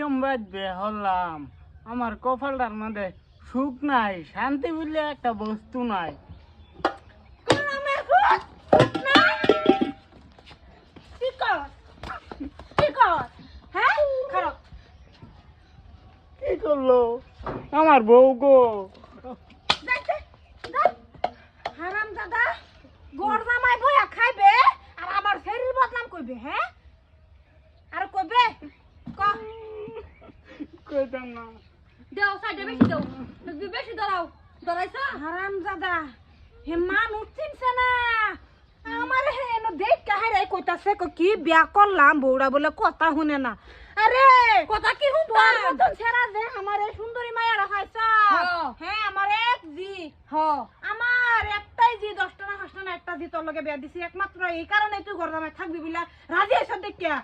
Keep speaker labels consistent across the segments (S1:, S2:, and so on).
S1: কিরম বাজবে হলাম। আমার কপালটার মধ্যে সুখ নাই শান্তি বলে একটা বস্তু নাই।
S2: হ্যাঁ?
S1: কি করল? আমার বউ গো।
S2: হারাম দাদা গড় জামাই বইয়া খাইবে আর আমার শরীর বদনাম করবে হ্যাঁ আর কইবে ক
S1: কইতাম না।
S3: দাও সাইডে বেশি দাও। বেশি দাঁড়াও। দাঁড়াইছো?
S2: হারাম দাদা হে মানুষ চিনছে না আমার হে এনো দেখ কাহে কইতাছে কই কি বিয়া করলাম বউরা বলে কথা শুনে না। আরে
S3: কথা কি হুন
S2: তোর মতন ছেড়া দে আমার এই সুন্দরী মায়া রাখাইছ
S3: হ্যাঁ।
S2: হ্যাঁ আমার এক জি।
S3: হ।
S2: আমার না একটা তোর লগে বিয়া দিছি একমাত্র এই কারণে তুই গরদামে থাকবি বিলা। রাজি আইছ দেখিয়া?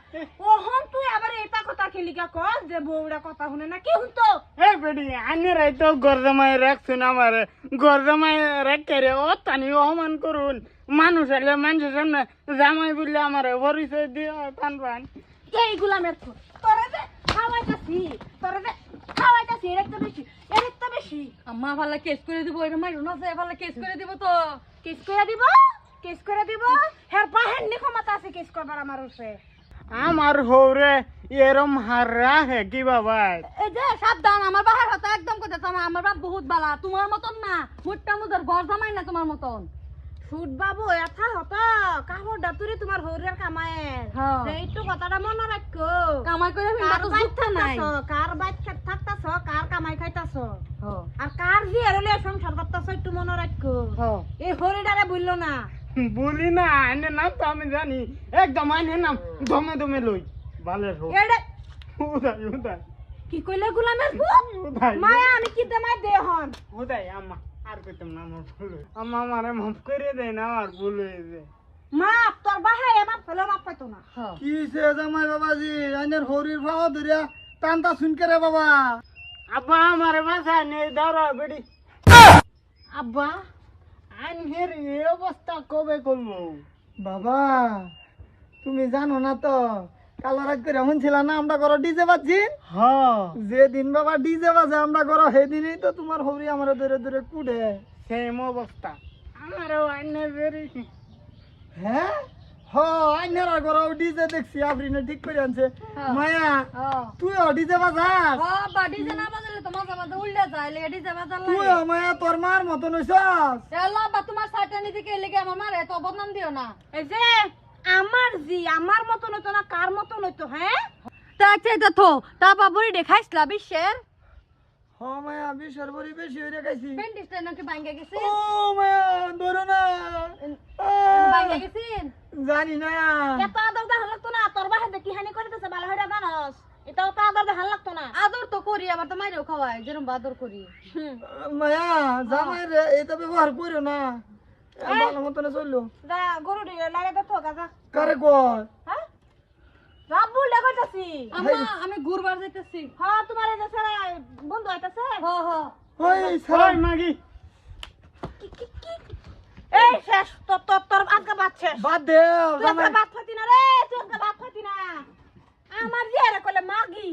S2: ওহন তুই আবার এটা কথা খেলি খেলিকা কর যে বউরা কথা শুনে না কি হুনতো
S1: এই বেডি আনের তো গরজামাই রাখছুন আমার গরজামাই রেখে রে ও তানি অপমান করুন মানুষ এলে মানুষের সামনে জামাই বললে আমার পরিচয় দিয়ে টান পান।
S2: এই গুলামের তো তোরে যে খাওয়াইতাছি তোরে যে খাওয়াইতাছি এর একটা বেশি এর একটা বেশি
S3: আম্মা ভালো কেস করে দিব এটা মাইরো না যে ভালো কেস করে দিব তো।
S2: কেস করে দিব? কেস করে দিব? হের বাহের নি ক্ষমতা আছে কেস করবার আমার উঠে
S1: আমার হৌরে এরম হাররা হে কি বাবা?
S3: এই যে সাবধান আমার বাহার হাতে একদম কথা আমার আমার বাপ বহুত বালা তোমার মতন না মোটটা মুদার ঘর জামাই না তোমার মতন।
S2: সুট বাবু এথা হত কাপড় দাতুরি তোমার হৌরের কামায়ের
S3: হ্যাঁ।
S2: এইটো কথাটা মনে রাখো।
S3: কামাই করে
S2: কার
S3: যুক্ত নাই।
S2: থাকতাছ? কার বাইক থাকতাছ? কার কামাই খাইতাছ? আর কার জি এরলে সংসার করতাছ একটু মনে রাখো। এই হরিডারে বলল না।
S1: বলি না আইনের নাম তো আমি জানি। একদম আইনের নাম দমে দমে লই। ভালো উদাই উদাই।
S2: কি কইলে গুলামের মায়া আমি কি দেমাই দে হন?
S1: উদাই আম্মা আর কইতাম না আমার ভুল। আম্মা আমারে মাফ করে দেয় না আমার ভুল হয়েছে
S2: মাপ তোর বাহে এমাপ ফেলে মাপ পাইতো না।
S3: হ
S4: কি সে জামাই বাবাজি? আইনের হরির ভাও ধরিয়া টানতা শুনকে রে বাবা।
S1: আব্বা আমারে বাসা নেই দাঁড়া বেড়ি। আব্বা আইনের এই অবস্থা কবে করব?
S4: বাবা তুমি জানো না তো কালো রাত করে শুনছিলা না আমরা করো ডিজে বাজছি?
S1: হ্যাঁ।
S4: যেদিন বাবা ডিজে বাজে আমরা করো সেদিনই তো তোমার হরি আমার ধরে ধরে কুড়ে।
S1: সেম অবস্থা। আমারও আইনের বেরি
S4: হ্যাঁ? আইনের করো ডিজে দেখছি আফরিনে ঠিক করে আনছে।
S3: হ্যাঁ।
S4: মায়া
S3: হ
S4: ডিজে বাজাস?
S3: হ বাড়ি না বাজালে তো মাঝে মাঝে উল্টে যায় লেডি যে বাজার লাগে।
S4: মায়া তোর মার মতন হইছাস?
S3: এলা বা তোমার সাইটা নিতে লেগে আমার মারে তো বদনাম দিও না।
S2: এই যে আমার জি আমার মতন হইতো না কার মতন হইতো হ্যাঁ?
S3: তা চাইতা থো তা বাবুরি দেখাইছলা বিশ্বের।
S4: হ মায়া বিশর বড়ি বেশি হয়ে খাইছি
S3: পেন্টিসটা নাকি ভাঙ্গে গেছে?
S4: ও মায়া ধরো না
S3: ভাঙ্গে গেছিন
S4: জানি না।
S2: এত আদর দেখান লাগতো না তোর বাহে দেখি হানি করিতেছে ভালো হইরা জানস এটাও তো আদর দেখান লাগতো না।
S3: আদর তো করি আবার তো মাইরেও খাওয়াই যেরকম আদর করি
S4: মায়া জামাই রে এটা ব্যবহার করো না। ভালো মতন চলল।
S2: যা গরু দিয়ে লাগে তো থোকা
S4: কারে কয়?
S2: হ্যাঁ রাব্বু লেখাইতাছি
S3: আম্মা আমি ঘুরবার যাইতেছি।
S2: হ্যাঁ তোমার এই যে ছেলে বন্ধু হইতাছে
S3: হ হ।
S4: ওই
S1: ওই
S4: সারা
S1: মাগি।
S2: এই শেষ আজকে শেষ
S4: বাদ দে
S2: তুই আজকে
S4: জামাই।
S2: বাদ ফাতি না রে তুই আজকে বাদ ফাতি না। আমার যে রে কলে মাগি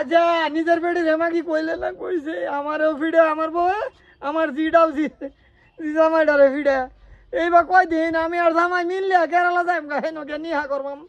S4: আচ্ছা নিজের বেড়ি রেমাগি কইলে না কইছে আমারও ফিডে আমার বউ আমার জিটাও জি জি জামাইটারে ফিডে। এইবার কয় দিন আমি আর জামাই মিললে কেরালা যাইম গা হেন কে নিহা করবাম।